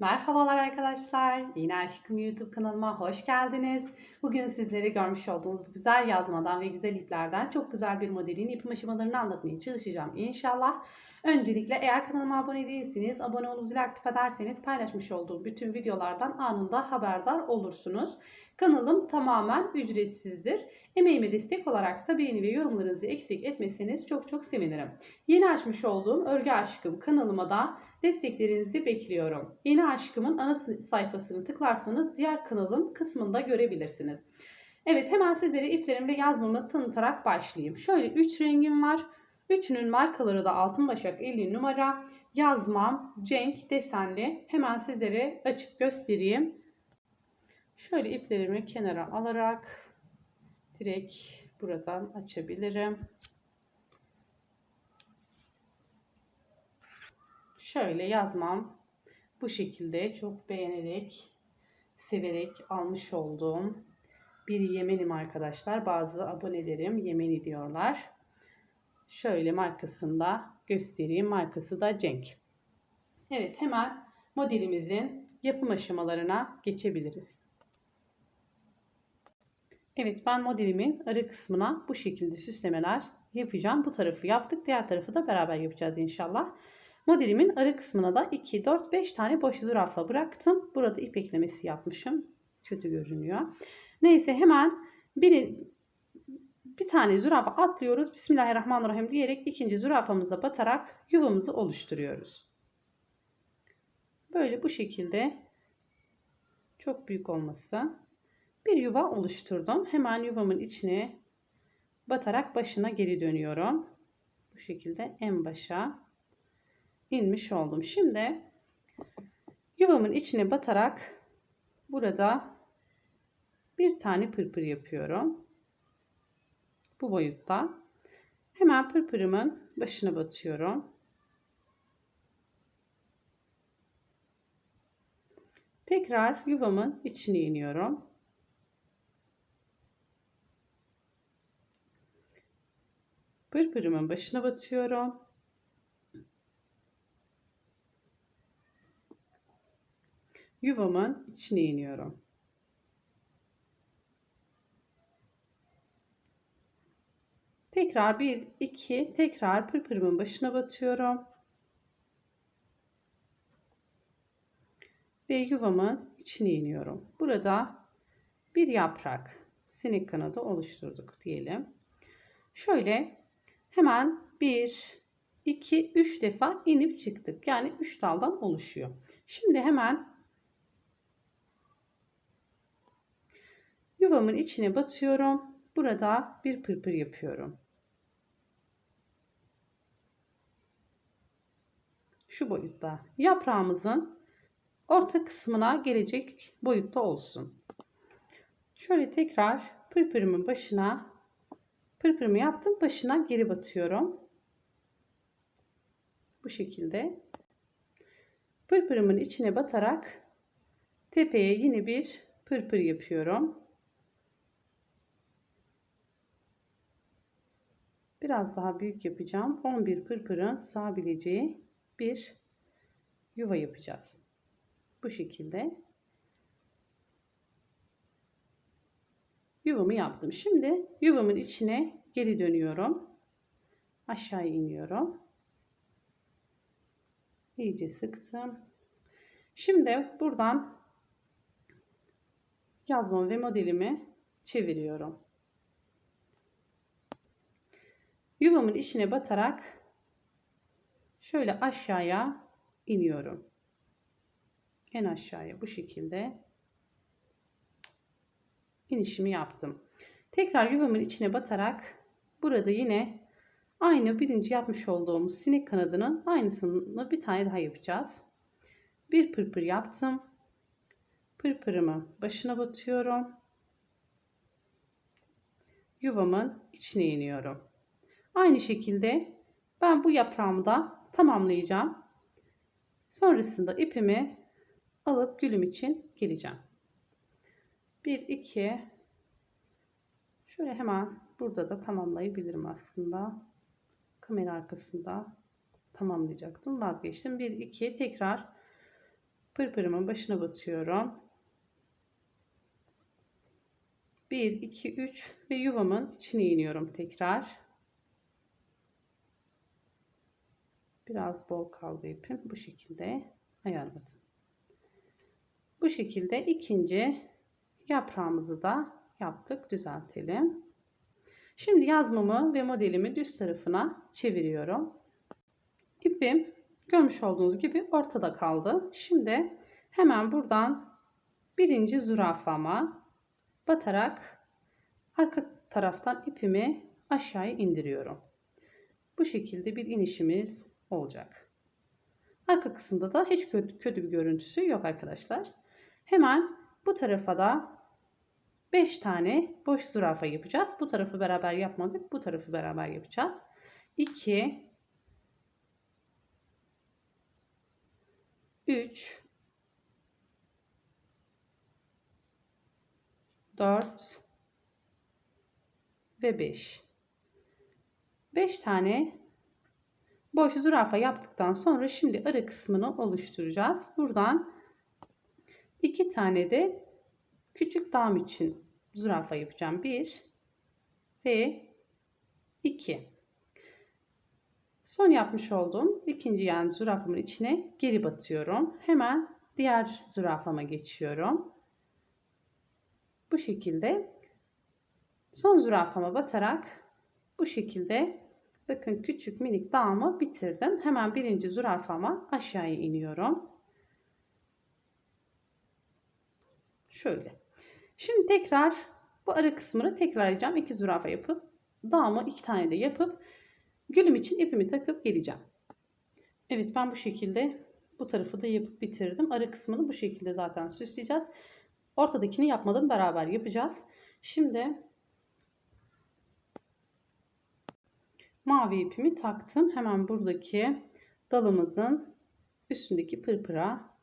Merhabalar arkadaşlar. Yine Aşkım YouTube kanalıma hoş geldiniz. Bugün sizlere görmüş olduğunuz bu güzel yazmadan ve güzel iplerden çok güzel bir modelin yapım aşamalarını anlatmaya çalışacağım inşallah. Öncelikle eğer kanalıma abone değilseniz abone olup zil aktif ederseniz paylaşmış olduğum bütün videolardan anında haberdar olursunuz. Kanalım tamamen ücretsizdir. Emeğime destek olarak da beğeni ve yorumlarınızı eksik etmeseniz çok çok sevinirim. Yeni açmış olduğum Örgü Aşkım kanalıma da desteklerinizi bekliyorum. Yeni Aşkım'ın ana sayfasını tıklarsanız diğer kanalım kısmında görebilirsiniz. Evet hemen sizlere iplerim ve yazmamı tanıtarak başlayayım. Şöyle 3 rengim var. Üçünün markaları da Altın Başak 50 numara. Yazmam Cenk desenli. Hemen sizlere açıp göstereyim. Şöyle iplerimi kenara alarak direkt buradan açabilirim. Şöyle yazmam bu şekilde çok beğenerek, severek almış olduğum bir Yemenim arkadaşlar. Bazı abonelerim Yemeni diyorlar. Şöyle markasında göstereyim. Markası da Cenk. Evet hemen modelimizin yapım aşamalarına geçebiliriz. Evet ben modelimin arı kısmına bu şekilde süslemeler yapacağım. Bu tarafı yaptık. Diğer tarafı da beraber yapacağız inşallah. Modelimin arı kısmına da 2, 4, 5 tane boş zürafa bıraktım. Burada ip eklemesi yapmışım. Kötü görünüyor. Neyse hemen bir, bir tane zürafa atlıyoruz. Bismillahirrahmanirrahim diyerek ikinci zürafamıza batarak yuvamızı oluşturuyoruz. Böyle bu şekilde çok büyük olması bir yuva oluşturdum. Hemen yuvamın içine batarak başına geri dönüyorum. Bu şekilde en başa inmiş oldum. Şimdi yuvamın içine batarak burada bir tane pırpır yapıyorum. Bu boyutta. Hemen pırpırımın başına batıyorum. Tekrar yuvamın içine iniyorum. Pırpırımın başına batıyorum. yuvamın içine iniyorum. Tekrar bir iki tekrar pırpırımın başına batıyorum. Ve yuvamın içine iniyorum. Burada bir yaprak sinek kanadı oluşturduk diyelim. Şöyle hemen bir, iki, üç defa inip çıktık. Yani üç daldan oluşuyor. Şimdi hemen Yuvamın içine batıyorum. Burada bir pırpır yapıyorum. Şu boyutta. Yaprağımızın orta kısmına gelecek boyutta olsun. Şöyle tekrar pırpırımın başına pırpırımı yaptım. Başına geri batıyorum. Bu şekilde. Pırpırımın içine batarak tepeye yine bir pırpır yapıyorum. Biraz daha büyük yapacağım. 11 pırpırın sığabileceği bir yuva yapacağız. Bu şekilde. Yuvamı yaptım. Şimdi yuvamın içine geri dönüyorum. Aşağı iniyorum. İyice sıktım. Şimdi buradan yazmam ve modelimi çeviriyorum. Yuvamın içine batarak şöyle aşağıya iniyorum. En aşağıya bu şekilde inişimi yaptım. Tekrar yuvamın içine batarak burada yine aynı birinci yapmış olduğumuz sinek kanadının aynısını bir tane daha yapacağız. Bir pırpır yaptım. Pırpırımı başına batıyorum. Yuvamın içine iniyorum. Aynı şekilde ben bu yaprağımı da tamamlayacağım. Sonrasında ipimi alıp gülüm için geleceğim. 1 2 şöyle hemen burada da tamamlayabilirim aslında. Kamera arkasında tamamlayacaktım. Vazgeçtim. 1 2 tekrar Pırpırımın başına batıyorum. 1, 2, 3 ve yuvamın içine iniyorum tekrar. Biraz bol kaldı ipim. Bu şekilde ayarladım. Bu şekilde ikinci yaprağımızı da yaptık. Düzeltelim. Şimdi yazmamı ve modelimi düz tarafına çeviriyorum. İpim görmüş olduğunuz gibi ortada kaldı. Şimdi hemen buradan birinci zürafama batarak arka taraftan ipimi aşağıya indiriyorum. Bu şekilde bir inişimiz olacak. Arka kısımda da hiç kötü, kötü bir görüntüsü yok arkadaşlar. Hemen bu tarafa da 5 tane boş zürafa yapacağız. Bu tarafı beraber yapmadık. Bu tarafı beraber yapacağız. 2 3 4 ve 5. 5 tane boş zürafa yaptıktan sonra şimdi arı kısmını oluşturacağız. Buradan 2 tane de küçük dam için zürafa yapacağım. 1 ve 2. Son yapmış olduğum ikinci yani zürafamın içine geri batıyorum. Hemen diğer zürafama geçiyorum. Bu şekilde son zürafama batarak bu şekilde bakın küçük minik dağımı bitirdim. Hemen birinci zürafama aşağıya iniyorum. Şöyle. Şimdi tekrar bu ara kısmını tekrarlayacağım. İki zürafa yapıp dağımı iki tane de yapıp gülüm için ipimi takıp geleceğim. Evet ben bu şekilde bu tarafı da yapıp bitirdim. Ara kısmını bu şekilde zaten süsleyeceğiz. Ortadakini yapmadan beraber yapacağız. Şimdi mavi ipimi taktım. Hemen buradaki dalımızın üstündeki pırpıra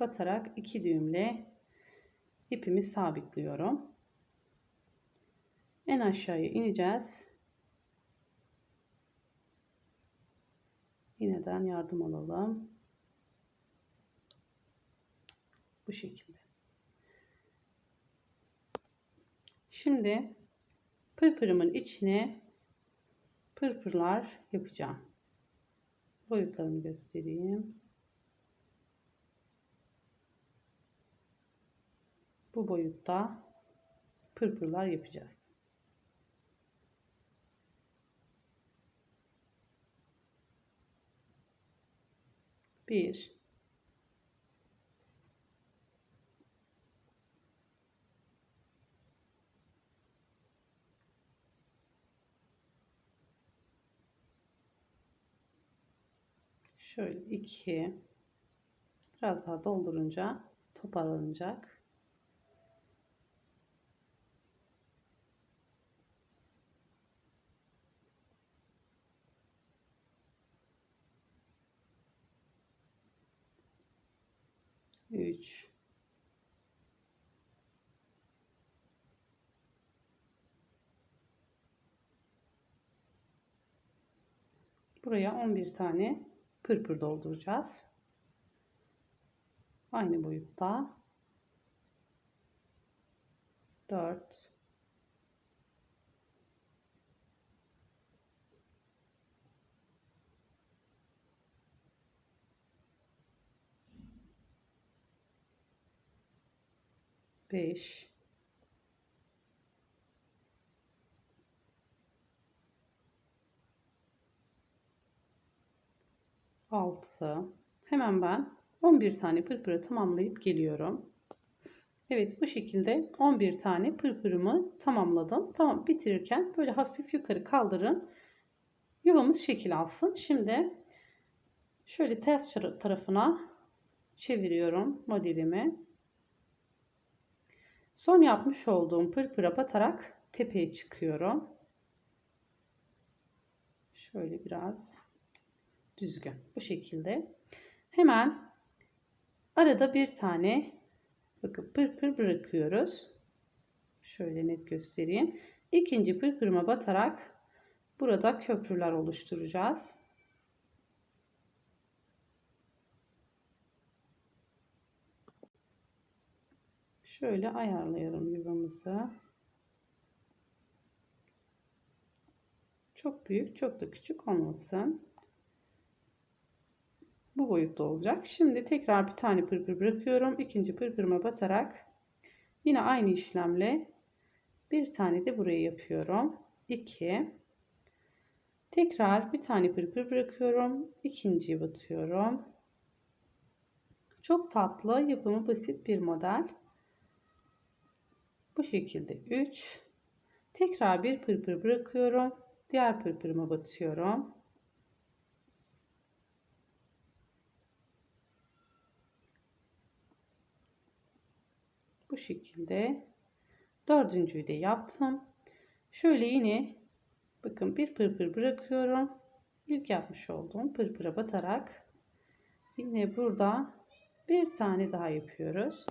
batarak iki düğümle ipimi sabitliyorum. En aşağıya ineceğiz. Yineden yardım alalım. Bu şekilde. Şimdi pırpırımın içine pırpırlar yapacağım. Boyutlarını göstereyim. Bu boyutta pırpırlar yapacağız. Bir, Şöyle iki. Biraz daha doldurunca toparlanacak. Üç. Buraya 11 tane pırpır dolduracağız. Aynı boyutta. 4 5 6 hemen ben 11 tane pırpırı tamamlayıp geliyorum. Evet bu şekilde 11 tane pırpırımı tamamladım. Tamam bitirirken böyle hafif yukarı kaldırın. Yuvamız şekil alsın. Şimdi şöyle ters tarafına çeviriyorum modelimi. Son yapmış olduğum pırpıra batarak tepeye çıkıyorum. Şöyle biraz düzgün. Bu şekilde. Hemen arada bir tane bakın pır pır bırakıyoruz. Şöyle net göstereyim. İkinci pırpırıma batarak burada köprüler oluşturacağız. Şöyle ayarlayalım yuvamızı. Çok büyük, çok da küçük olmasın. Bu boyutta olacak. Şimdi tekrar bir tane pırpır bırakıyorum. İkinci pırpırıma batarak yine aynı işlemle bir tane de buraya yapıyorum. 2 Tekrar bir tane pırpır bırakıyorum. İkinciyi batıyorum. Çok tatlı, yapımı basit bir model. Bu şekilde 3. Tekrar bir pırpır bırakıyorum. Diğer pırpırıma batıyorum. Bu şekilde dördüncüyü de yaptım. Şöyle yine bakın bir pırpır bırakıyorum. İlk yapmış olduğum pırpıra batarak yine burada bir tane daha yapıyoruz.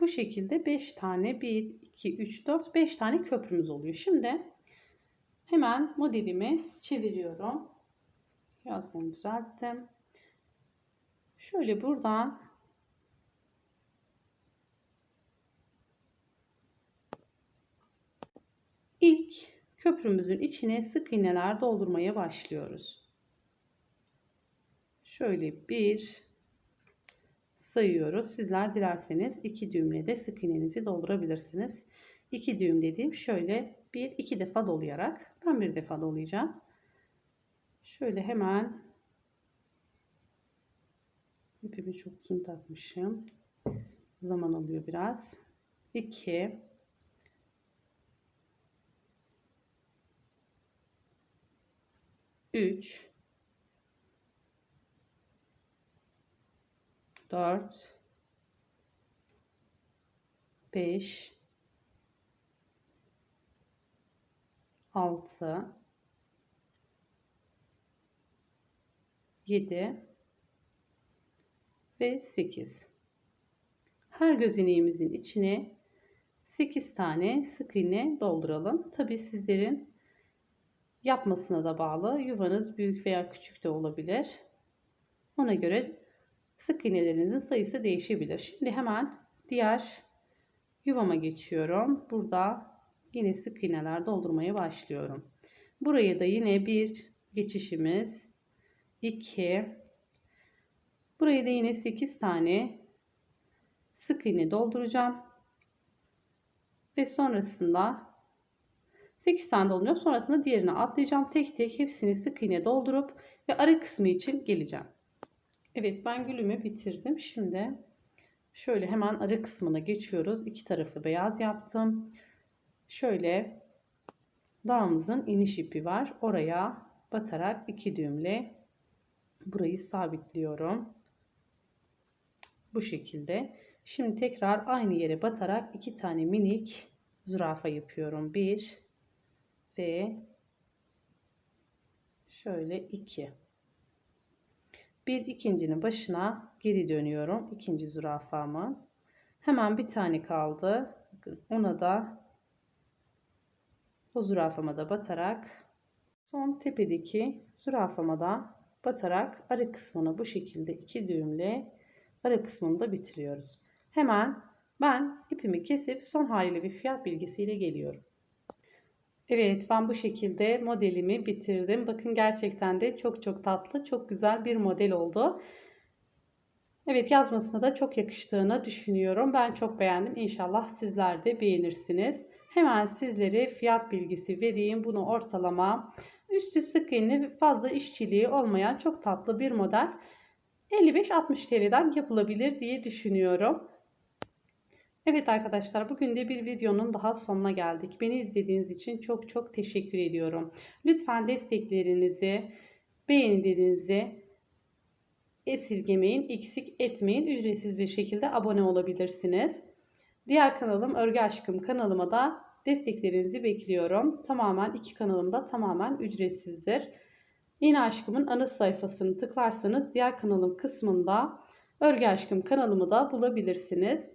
Bu şekilde 5 tane 1, 2, 3, 4, 5 tane köprümüz oluyor. Şimdi hemen modelimi çeviriyorum. Yazmamı düzelttim. Şöyle buradan ilk köprümüzün içine sık iğneler doldurmaya başlıyoruz. Şöyle bir sayıyoruz. Sizler dilerseniz iki düğümle sık iğnenizi doldurabilirsiniz. İki düğüm dediğim şöyle bir iki defa dolayarak ben bir defa dolayacağım. Şöyle hemen ipimi çok uzun takmışım. Zaman alıyor biraz. 2 3 4 5 6 7 ve 8 her gözeneğimizin içine 8 tane sık iğne dolduralım. Tabi sizlerin yapmasına da bağlı. Yuvanız büyük veya küçük de olabilir. Ona göre sık iğnelerinizin sayısı değişebilir. Şimdi hemen diğer yuvama geçiyorum. Burada yine sık iğneler doldurmaya başlıyorum. Buraya da yine bir geçişimiz 2 Buraya da yine 8 tane sık iğne dolduracağım. Ve sonrasında 8 tane dolduruyorum. Sonrasında diğerine atlayacağım. Tek tek hepsini sık iğne doldurup ve ara kısmı için geleceğim. Evet ben gülümü bitirdim. Şimdi şöyle hemen ara kısmına geçiyoruz. İki tarafı beyaz yaptım. Şöyle dağımızın iniş ipi var. Oraya batarak iki düğümle burayı sabitliyorum. Bu şekilde. Şimdi tekrar aynı yere batarak iki tane minik zürafa yapıyorum. Bir ve şöyle iki. Bir ikincinin başına geri dönüyorum. ikinci zürafamı. Hemen bir tane kaldı. Ona da o zürafama da batarak son tepedeki zürafama da batarak ara kısmını bu şekilde iki düğümle ara kısmını da bitiriyoruz. Hemen ben ipimi kesip son haliyle bir fiyat bilgisiyle geliyorum. Evet ben bu şekilde modelimi bitirdim. Bakın gerçekten de çok çok tatlı, çok güzel bir model oldu. Evet yazmasına da çok yakıştığını düşünüyorum. Ben çok beğendim. İnşallah sizler de beğenirsiniz. Hemen sizlere fiyat bilgisi vereyim. Bunu ortalama üstü sık iğne fazla işçiliği olmayan çok tatlı bir model. 55-60 TL'den yapılabilir diye düşünüyorum. Evet arkadaşlar bugün de bir videonun daha sonuna geldik. Beni izlediğiniz için çok çok teşekkür ediyorum. Lütfen desteklerinizi, beğenilerinizi esirgemeyin, eksik etmeyin. Ücretsiz bir şekilde abone olabilirsiniz. Diğer kanalım Örgü Aşkım kanalıma da desteklerinizi bekliyorum. Tamamen iki kanalım da tamamen ücretsizdir. Yine Aşkım'ın ana sayfasını tıklarsanız diğer kanalım kısmında Örgü Aşkım kanalımı da bulabilirsiniz.